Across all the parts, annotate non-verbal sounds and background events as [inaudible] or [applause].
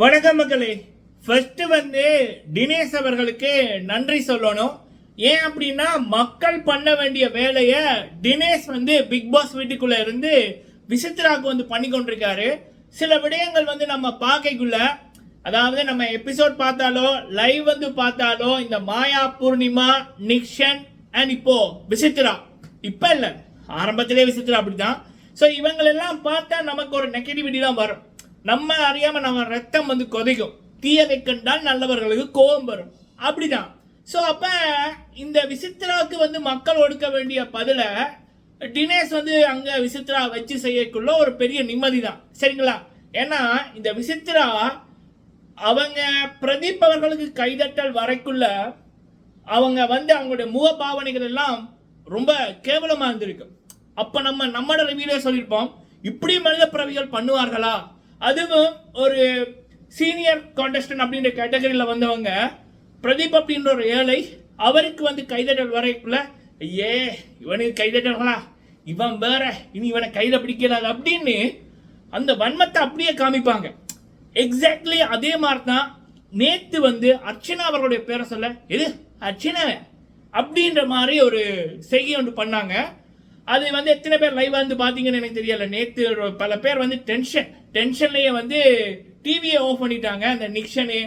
வணக்கம் மக்களே. ஃபர்ஸ்ட் வந்து தினேஷ் அவர்களுக்கு நன்றி சொல்லணும். ஏன் அப்படின்னா மக்கள் பண்ண வேண்டிய வேலையை தினேஷ் வந்து பிக் பாஸ் வீட்டுக்குள்ள இருந்து விசித்ராக்கு வந்து பண்ணி கொண்டிருக்காரு. சில விடயங்கள் வந்து நம்ம பார்க்கக்குள்ள அதாவது நம்ம எபிசோட் பார்த்தாலோ லைவ் வந்து பார்த்தாலோ இந்த மாயா பூர்ணிமா நிக்ஷன் அண்ட் இப்போ விசித்ரா இப்போ இல்லை. ஆரம்பத்திலே விசித்ரா அப்படிதான் ஸோ இவங்களெல்லாம் பார்த்தா நமக்கு ஒரு நெகட்டிவிட்டி தான் வரும். நம்ம அறியாமல் நம்ம ரத்தம் வந்து கொதிக்கும். தீயதை கண்டால் நல்லவர்களுக்கு கோபம் வரும். அப்படிதான். ஸோ அப்போ இந்த விசித்ராவுக்கு வந்து மக்கள் ஒடுக்க வேண்டிய பதில டினேஷ் வந்து அங்கே விசித்ரா வச்சு செய்யக்குள்ள ஒரு பெரிய நிம்மதி தான் சரிங்களா? ஏன்னா இந்த விசித்ரா அவங்க பிரதீப் அவர்களுக்கு கைதட்டல் வரைக்குள்ள அவங்க வந்து அவங்களுடைய முக பாவனைகள் எல்லாம் ரொம்ப கேவலமாக இருந்திருக்கு. அப்போ நம்ம நம்மளோட ரிவியூலே சொல்லியிருப்போம். இப்படி மனித பிறவிகள் பண்ணுவார்களா? அதுவும் ஒரு சீனியர் கான்டெஸ்டன்ட் அப்படின்ற கேட்டகரியில் வந்தவங்க பிரதீப் அப்படின்ற ஒரு ஏழை அவருக்கு வந்து கைதட்டல் வரைக்குள்ள ஏ இவனுக்கு கைதட்டல்களா? இவன் வேற இனி இவனை கையில் பிடிக்கலாது அப்படின்னு அந்த வன்மத்தை அப்படியே காமிப்பாங்க. எக்ஸாக்ட்லி அதே மாதிரி தான் நேற்று வந்து அர்ச்சனா அவர்களுடைய பேரை சொல்ல எது? அர்ச்சனா அப்படின்ற மாதிரி ஒரு செய்கை ஒன்று பண்ணாங்க. அது வந்து எத்தனை பேர் லைவ் வந்து பார்த்தீங்கன்னு எனக்கு தெரியல. நேற்று பல பேர் வந்து டென்ஷன் டென்ஷன்லேயே வந்து டிவியை ஆஃப் பண்ணிட்டாங்க. அந்த நிக்ஷனு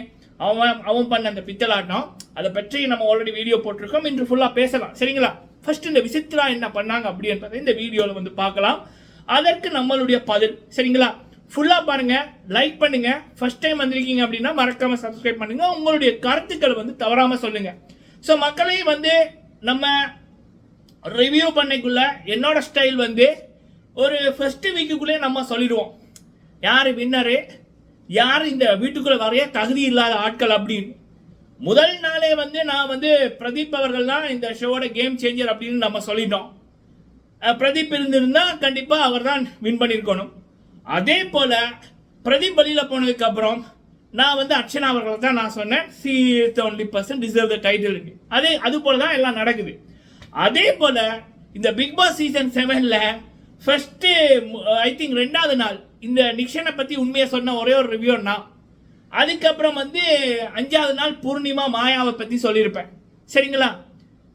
அவன் அவன் பண்ண அந்த பித்தலாட்டம். அதை பற்றி நம்ம ஆல்ரெடி வீடியோ போட்டிருக்கோம். இன்று ஃபுல்லாக பேசலாம். சரிங்களா? ஃபர்ஸ்ட் இந்த விசித்ரா என்ன பண்ணாங்க அப்படின்றத இந்த வீடியோவில் வந்து பார்க்கலாம். அதற்கு நம்மளுடைய பதில். சரிங்களா? ஃபுல்லாக பாருங்கள் லைக் பண்ணுங்கள் ஃபர்ஸ்ட் டைம் வந்திருக்கீங்க அப்படின்னா மறக்காமல் சப்ஸ்கிரைப் பண்ணுங்கள் உங்களுடைய கருத்துக்களை வந்து தவறாமல் சொல்லுங்கள் ஸோ மக்களையும் வந்து நம்ம ரிவ்யூ பண்ணைக்குள்ள என்னோட ஸ்டைல் வந்து ஒரு ஃபர்ஸ்ட் வீக்குக்குள்ளே நம்ம சொல்லிடுவோம். யார் வின்னரு யார் இந்த வீட்டுக்குள்ள வரைய தகுதி இல்லாத ஆட்கள் அப்படின்னு? முதல் நாளே வந்து நான் வந்து பிரதீப் அவர்கள் தான் இந்த ஷோவோட கேம் சேஞ்சர் அப்படின்னு நம்ம சொல்லிட்டோம். பிரதீப் இருந்திருந்தா கண்டிப்பாக அவர் தான் வின் பண்ணியிருக்கணும் அதே போல் பிரதீப் வழியில் போனதுக்கப்புறம் நான் வந்து அர்ச்சனா அவர்கள் தான் நான் சொன்னேன். She only person deserve the title அதே அது போல தான் எல்லாம் நடக்குது. அதே போல் இந்த பிக் பாஸ் சீசன் செவனில் ஃபர்ஸ்ட்டு ஐ திங்க் ரெண்டாவது நாள். இந்த நிக்ஷனை பற்றி உண்மையை சொன்ன ஒரே ஒரு ரிவ்யூன்னா அதுக்கப்புறம் வந்து அஞ்சாவது நாள் பூர்ணிமா மாயாவை பற்றி சொல்லியிருப்பேன். சரிங்களா?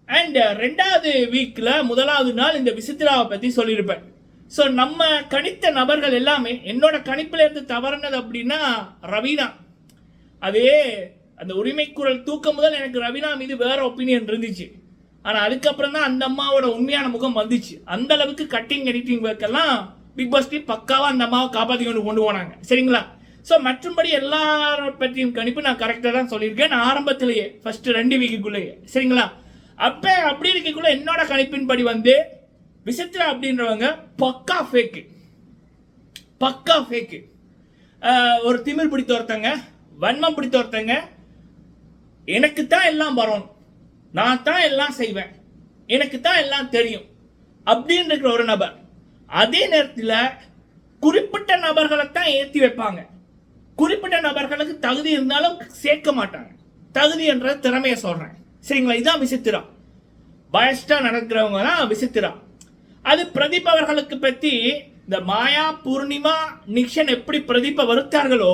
அண்ட் ரெண்டாவது வீக்கில் முதலாவது நாள் இந்த விசித்ராவை பற்றி சொல்லியிருப்பேன். ஸோ நம்ம கணித்த நபர்கள் எல்லாமே என்னோட கணிப்பில் இருந்து தவறுனது அப்படின்னா ரவீனா. அதே அந்த உரிமை குரல் தூக்கம் முதல் எனக்கு ரவீனா மீது வேற ஒப்பீனியன் இருந்துச்சு. ஆனால் அதுக்கப்புறம் தான் அந்த அம்மாவோட உண்மையான முகம் வந்துச்சு. அந்த அளவுக்கு கட்டிங் எடிட்டிங் ஒர்க்கெல்லாம் பிக் பாஸ் டீம் பக்காவாக அந்த அம்மாவை காப்பாற்றி கொண்டு கொண்டு போனாங்க. சரிங்களா? ஸோ மற்றும்படி எல்லார பற்றியும் கணிப்பு நான் கரெக்டாக தான் சொல்லியிருக்கேன். நான் ஆரம்பத்திலேயே ஃபர்ஸ்ட் ரெண்டு வீக்குக்குள்ளேயே சரிங்களா? அப்போ அப்படி இருக்கக்குள்ள என்னோட கணிப்பின்படி வந்து விசித்ரா அப்படின்றவங்க பக்கா ஃபேக்கு பக்கா ஃபேக்கு ஒரு திமிர் பிடித்த ஒருத்தங்க வன்மம் பிடித்த ஒருத்தங்க எனக்கு தான் எல்லாம் வரணும் நான் தான் எல்லாம் செய்வேன். எனக்கு தான் எல்லாம் தெரியும். அப்படின்னு இருக்கிற ஒரு நபர் அதே நேரத்தில் குறிப்பிட்ட நபர்களை தான் ஏற்றி வைப்பாங்க. குறிப்பிட்ட நபர்களுக்கு தகுதி இருந்தாலும் சேர்க்க மாட்டாங்க. தகுதி என்ற திறமையை சொல்கிறேன் சரிங்களா? இதுதான் விசித்திரா பயஸ்டாக நடக்கிறவங்க தான் விசித்திரா அது பிரதீப் அவர்களுக்கு பற்றி இந்த மாயா பூர்ணிமா நிக்ஷன் எப்படி பிரதீப்பை வருத்தார்களோ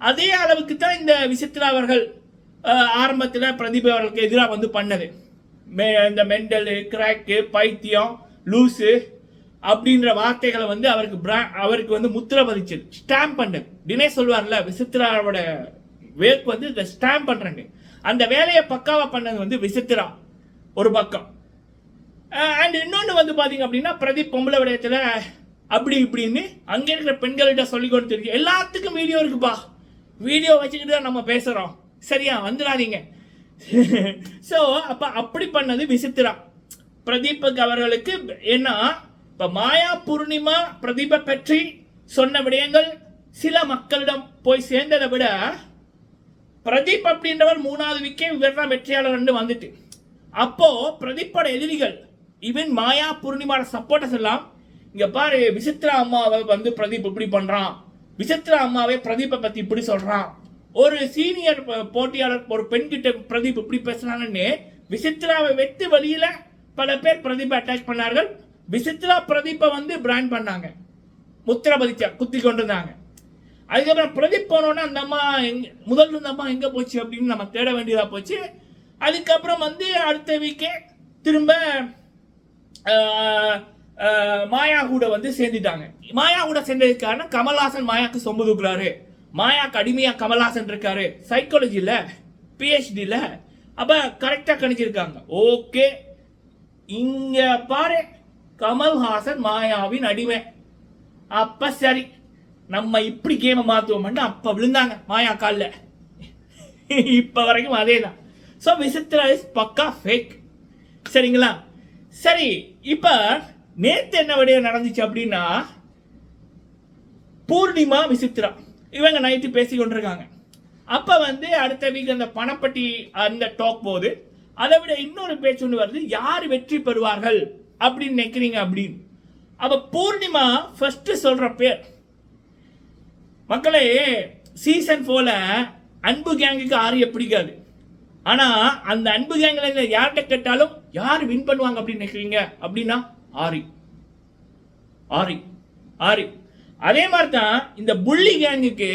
அதே அளவுக்கு தான் இந்த விசித்ரா அவர்கள் ஆரம்பத்தில் பிரதீப் அவர்களுக்கு எதிராக வந்து பண்ணது. மெ- இந்த மெண்டலு கிராக்கு பைத்தியம் லூசு அப்படின்ற வார்த்தைகளை வந்து அவருக்கு பிரா அவருக்கு வந்து முத்திர பதிச்சது ஸ்டாம்ப் பண்ணது தினேஷ் சொல்லுவார்ல விசித்ராவோட வேக் வந்து இந்த ஸ்டாம்ப் பண்றாங்க அந்த வேலையை பக்காவாக பண்ணது வந்து விசித்ரா ஒரு பக்கம். அண்ட் இன்னொன்று வந்து பார்த்தீங்க அப்படின்னா பிரதீப் பொம்பளை விடயத்தில் அப்படி இப்படின்னு அங்கே இருக்கிற பெண்கள்கிட்ட சொல்லி கொடுத்துருக்கு. எல்லாத்துக்கும் வீடியோ இருக்குப்பா. வீடியோ வச்சுக்கிட்டு தான் நம்ம பேசுகிறோம் சரியா? வந்துடாதீங்க. [laughs] ஸோ அப்போ அப்படி பண்ணது விசித்திரா பிரதீபக் அவர்களுக்கு என்ன? இப்போ மாயா பூர்ணிமா பிரதீபை பற்றி சொன்ன விடயங்கள் சில மக்களிடம் போய் சேர்ந்ததை விட பிரதீப் அப்படின்றவர் மூணாவது விக்கே இவர் வெற்றியாளர் வந்துட்டு. அப்போ பிரதீப்போட எதிரிகள் ஈவன் மாயா பூர்ணிமாவோட சப்போர்ட்டர்ஸ் எல்லாம் இங்க பாரு விசித்ரா அம்மாவை வந்து பிரதீப் இப்படி பண்றான். விசித்ரா அம்மாவே பிரதீப்பை பத்தி இப்படி சொல்றான். ஒரு சீனியர் போட்டியாளர் ஒரு பெண்கிட்ட பிரதீப் இப்படி பேசுறாங்கன்னு விசித்ராவை வெட்டு வழியில பல பேர் பிரதீப் அட்டாச் பண்ணார்கள். விசித்ரா பிரதீப்பை வந்து பிராண்ட் பண்ணாங்க. முத்திர பதிச்சா குத்தி கொண்டிருந்தாங்க. அதுக்கப்புறம் பிரதீப் போனோன்னா அந்த அம்மா எங் முதல் இருந்த அம்மா எங்கே போச்சு அப்படின்னு நம்ம தேட வேண்டியதாக போச்சு. அதுக்கப்புறம் வந்து அடுத்த வீக்கே திரும்ப மாயா கூட வந்து சேர்ந்துட்டாங்க. மாயா கூட சேர்ந்ததுக்கு காரணம் கமல்ஹாசன் மாயாக்கு சொம்பு தூக்குறாரு. மாயாக்கு அடிமையா கமல்ஹாசன் இருக்காரு. சைக்காலஜியில் பிஹெச்டியில் அப்போ கரெக்டாக கணிச்சிருக்காங்க. ஓகே இங்க பாரு கமல்ஹாசன் மாயாவின் அடிமை. அப்ப சரி நம்ம இப்படி கேமை மாத்துவோம்னு அப்ப விழுந்தாங்க மாயா காலில். இப்ப வரைக்கும் அதே தான் ஸோ விசித்ரா இஸ் பக்கா ஃபேக் சரிங்களா? சரி இப்ப நேத்து என்ன விடயம் நடந்துச்சு அப்படின்னா பூர்ணிமா விசித்ரா இவங்க நைட்டு பேசி கொண்டிருக்காங்க. அப்போ வந்து அடுத்த வீக் அந்த பணப்பட்டி அந்த டாக் போது அதை விட இன்னொரு பேச்சு ஒன்று வருது யார் வெற்றி பெறுவார்கள் அப்படின்னு நினைக்கிறீங்க அப்படின்னு. அப்போ பூர்ணிமா ஃபர்ஸ்ட் சொல்கிற பேர். மக்களே சீசன் ஃபோல அன்பு கேங்குக்கு ஆரிய பிடிக்காது. ஆனால் அந்த அன்பு கேங்கில் யார்கிட்ட கேட்டாலும் யார் வின் பண்ணுவாங்க அப்படின்னு நினைக்கிறீங்க அப்படின்னா ஆரி. ஆரி. ஆரி. அதே மாதிரி தான் இந்த புள்ளி கேங்குக்கு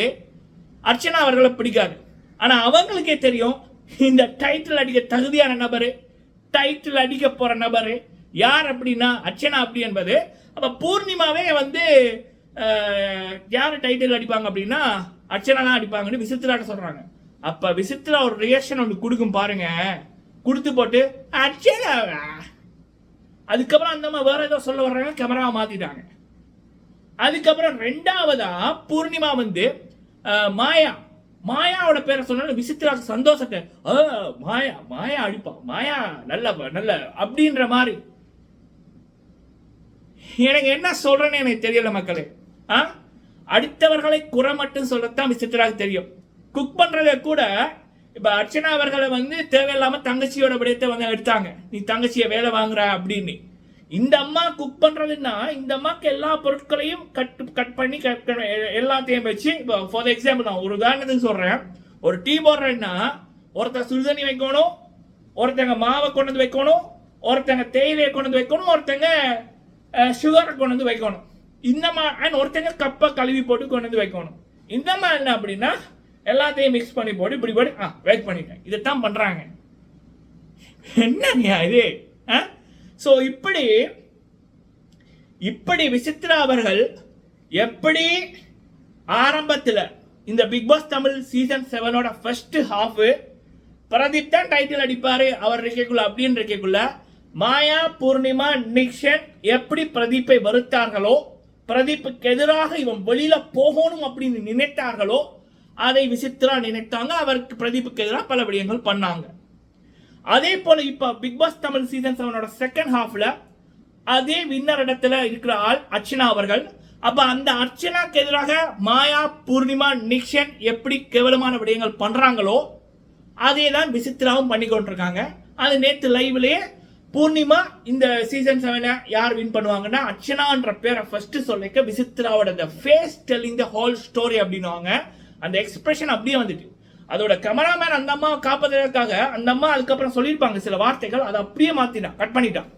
அர்ச்சனா அவர்களை பிடிக்காது. ஆனால் அவங்களுக்கே தெரியும் இந்த டைட்டில் அடிக்க தகுதியான நபரு டைட்டில் அடிக்க போகிற நபரு யார் அப்படின்னா அர்ச்சனா அப்படி என்பது அப்போ பூர்ணிமாவே வந்து யார் டைட்டில் அடிப்பாங்க அப்படின்னா அர்ச்சனா அடிப்பாங்கன்னு விசித்திராட்ட சொல்கிறாங்க அப்போ விசித்திரா ஒரு ரியாக்ஷன் ஒன்று கொடுக்கும் பாருங்க. கொடுத்து போட்டு அர்ச்சனா! அதுக்கப்புறம் அந்த மாதிரி வேற ஏதோ சொல்ல வர்றாங்க கேமராவை மாற்றிட்டாங்க அதுக்கப்புறம் ரெண்டாவதா பூர்ணிமா வந்து மாயா. மாயாவோட பேரை சொன்னாலும் விசித்ரா சந்தோஷத்தை மாயா மாயா அடிப்பா மாயா நல்ல நல்ல அப்படின்ற மாதிரி. எனக்கு என்ன சொல்றேன்னு எனக்கு தெரியல மக்களே. ஆ? அடுத்தவர்களை குறை மட்டும் சொல்லத்தான் விசித்ராக்கு தெரியும். குக் பண்றத கூட இப்ப அர்ச்சனா அவர்களை வந்து தேவையில்லாம தங்கச்சியோட விடயத்தை வந்து எடுத்தாங்க. நீ தங்கச்சியை வேலை வாங்குற அப்படின்னு. இந்த அம்மா குக் பண்ணுறதுன்னா இந்த அம்மாக்கு எல்லா பொருட்களையும் கட் கட் பண்ணி கட் எல்லாத்தையும் வச்சு இப்போ ஃபார் எக்ஸாம்பிள் நான் ஒரு உதாரணத்துக்கு சொல்கிறேன் ஒரு டீ போடுறேன்னா ஒருத்தர் சுடுதண்ணி வைக்கணும் ஒருத்தங்க மாவை கொண்டு வந்து வைக்கணும் ஒருத்தங்க தேயிலையை கொண்டு வந்து வைக்கணும் ஒருத்தங்க சுகரை கொண்டு வந்து வைக்கணும். இந்த மா அண்ட் ஒருத்தங்க கப்பை கழுவி போட்டு கொண்டு வந்து வைக்கணும். இந்த மாதிரி என்ன அப்படின்னா எல்லாத்தையும் மிக்ஸ் பண்ணி போட்டு இப்படி போட்டு ஆ வெயிட் பண்ணிட்டேன். இதைத்தான் பண்ணுறாங்க என்னங்க இது? ஸோ இப்படி இப்படி விசித்ரா அவர்கள் எப்படி ஆரம்பத்தில் இந்த பிக் பாஸ் தமிழ் சீசன் செவனோட ஃபர்ஸ்ட் ஹாஃப் பிரதீப் தான் டைட்டில் அடிப்பார் அவர் இருக்கக்குள்ள அப்படின்னு இருக்கக்குள்ள மாயா பூர்ணிமா நிக்ஷன் எப்படி பிரதீப்பை வருத்தார்களோ பிரதீப்புக்கு எதிராக இவன் வெளியில போகணும் அப்படின்னு நினைத்தார்களோ அதை விசித்ரா நினைத்தாங்க. அவருக்கு பிரதீப்புக்கு எதிராக பல விடயங்கள் பண்ணாங்க. அதே போல இப்போ பிக் பாஸ் தமிழ் சீசன் செவனோட செகண்ட் ஹாஃப்ல அதே வின்னர் இடத்துல இருக்கிற ஆள் அர்ச்சனா அவர்கள். அப்ப அந்த அர்ச்சனாக்கு எதிராக மாயா பூர்ணிமா நிக்ஷன் எப்படி கேவலமான விடயங்கள் பண்றாங்களோ அதே தான் விசித்ராவும் பண்ணி கொண்டிருக்காங்க. அது நேத்து லைவ்லயே பூர்ணிமா இந்த சீசன் செவனை யார் வின் பண்ணுவாங்கன்னா அர்ச்சனான்ற பேரை ஃபர்ஸ்ட் சொல்லிக்க விசித்ராவோட the face telling the whole story அப்படின்னுவாங்க. அந்த எக்ஸ்பிரஷன் அப்படியே வந்துட்டு. அதோட கேமராமேன் அந்த அம்மாவை காப்பதற்காக அந்த அம்மா அதுக்கப்புறம் சொல்லியிருப்பாங்க சில வார்த்தைகள் அதை அப்படியே மாத்திட்டான் கட் பண்ணிட்டான்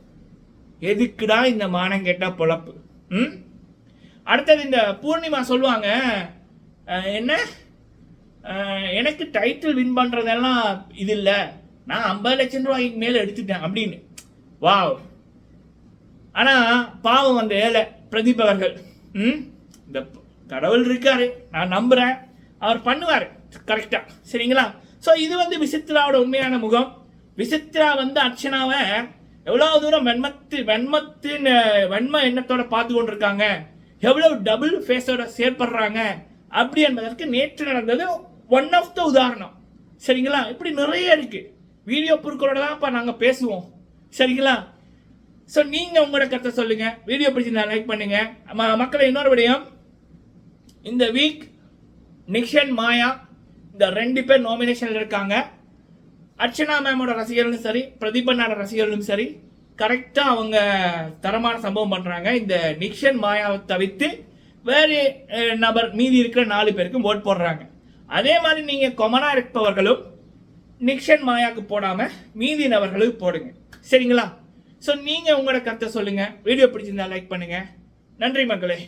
எதுக்குடா இந்த மானம் கேட்டா பொழப்பு? ம்? அடுத்தது இந்த பூர்ணிமா சொல்லுவாங்க என்ன? எனக்கு டைட்டில் வின் பண்ணுறதெல்லாம் இது இல்லை. நான் ஐம்பது லட்சம் ரூபாய்க்கு மேலே எடுத்துட்டேன் அப்படின்னு. வாவ் ஆனால் பாவம் அந்த ஏழை பிரதீப் அவர்கள். ம்? இந்த கடவுள் இருக்காரு. நான் நம்புகிறேன் அவர் பண்ணுவார். கரெக்டா சரிங்களா? ஸோ இது வந்து விசித்ராவோட உண்மையான முகம். விசித்ரா வந்து அர்ச்சனாவை எவ்வளவு தூரம் வெண்மத்து வெண்மத்தின் வெண்ம எண்ணத்தோட பார்த்து கொண்டிருக்காங்க எவ்வளவு டபுள் ஃபேஸோட செயற்படுறாங்க. அப்படி என்பதற்கு நேற்று நடந்தது ஒன் ஆஃப் த உதாரணம். சரிங்களா? இப்படி நிறைய இருக்கு. வீடியோ பொருட்களோட தான் இப்போ நாங்கள் பேசுவோம். சரிங்களா? ஸோ நீங்கள் உங்களோட கருத்தை சொல்லுங்க. வீடியோ பிடிச்சிருந்தா லைக் பண்ணுங்க. மக்களை இன்னொரு விடயம். இந்த வீக் நிக்ஷன் மாயா இந்த ரெண்டு பேர் நாமினேஷன்ல இருக்காங்க. அர்ச்சனா மேமோட ரசிகர்களும் சரி பிரதீபனோட ரசிகர்களும் சரி கரெக்டாக அவங்க தரமான சம்பவம் பண்ணுறாங்க இந்த நிக்ஷன் மாயாவை தவிர்த்து வேறு நபர் மீதி இருக்கிற நாலு பேருக்கும் ஓட் போடுறாங்க. அதே மாதிரி நீங்கள் கொமனாக இருப்பவர்களும் நிக்ஷன் மாயாவுக்கு போடாமல் மீதி நபர்களுக்கு போடுங்க. சரிங்களா? ஸோ நீங்கள் உங்களோட கருத்தை சொல்லுங்கள் வீடியோ பிடிச்சிருந்தா லைக் பண்ணுங்கள் நன்றி மக்களே.